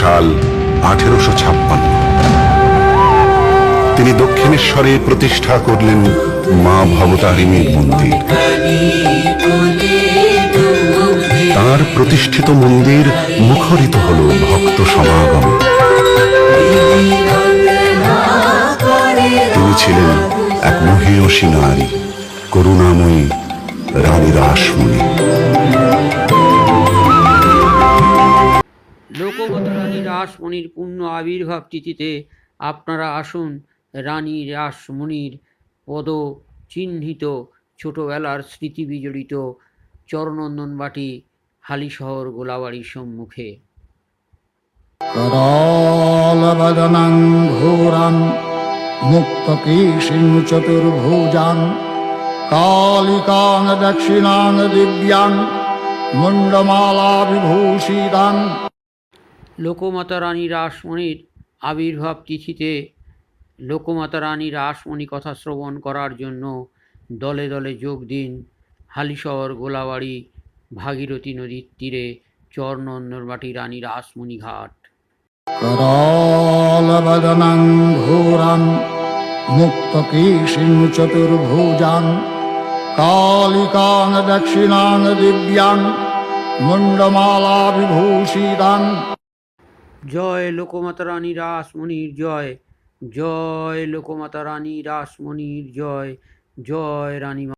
সাল আঠেরোশো ছাপ্পান্ন। তিনি দক্ষিণেশ্বরে প্রতিষ্ঠা করলেন মা ভবতারিণীর মন্দির। তার প্রতিষ্ঠিত মন্দির মুখরিত হল ভক্ত সমাগম। তিনি ছিলেন এক মহিয়সী নারী, করুণাময়ী রানী রাসমণি গতরানী রাসমণির পূর্ণ আবির্ভাব তিথিতে আপনারা আসুন। রানী রাসমণির পদ চিহ্নিত ছোটোবেলার স্মৃতি বিজড়িত হালিশহর গোলাবাড়ির সম্মুখে। করলবদনং ঘোরং কালিকাং দক্ষিণাং দিব্যাং মুণ্ডমালা বিভূষিতাং লোকমাতা রানী রাসমণির আবির্ভাব তিথিতে লোকমাতা রানী রাসমণি কথা শ্রবণ করার জন্য দলে দলে যোগ দিন। হালিশহর, গোলাবাড়ি, ভাগীরথী নদীর তীরে চরনন্দরবাটি রানী রাসমণি ঘাট। করলবদনং ঘোরম মুক্তকেশিং কালিকাং দক্ষিণাং মুন্ডমালা জয় লোকমাতা রানী রাসমণির জয় জয় লোকমাতা রানী রাসমণির জয় জয় রানী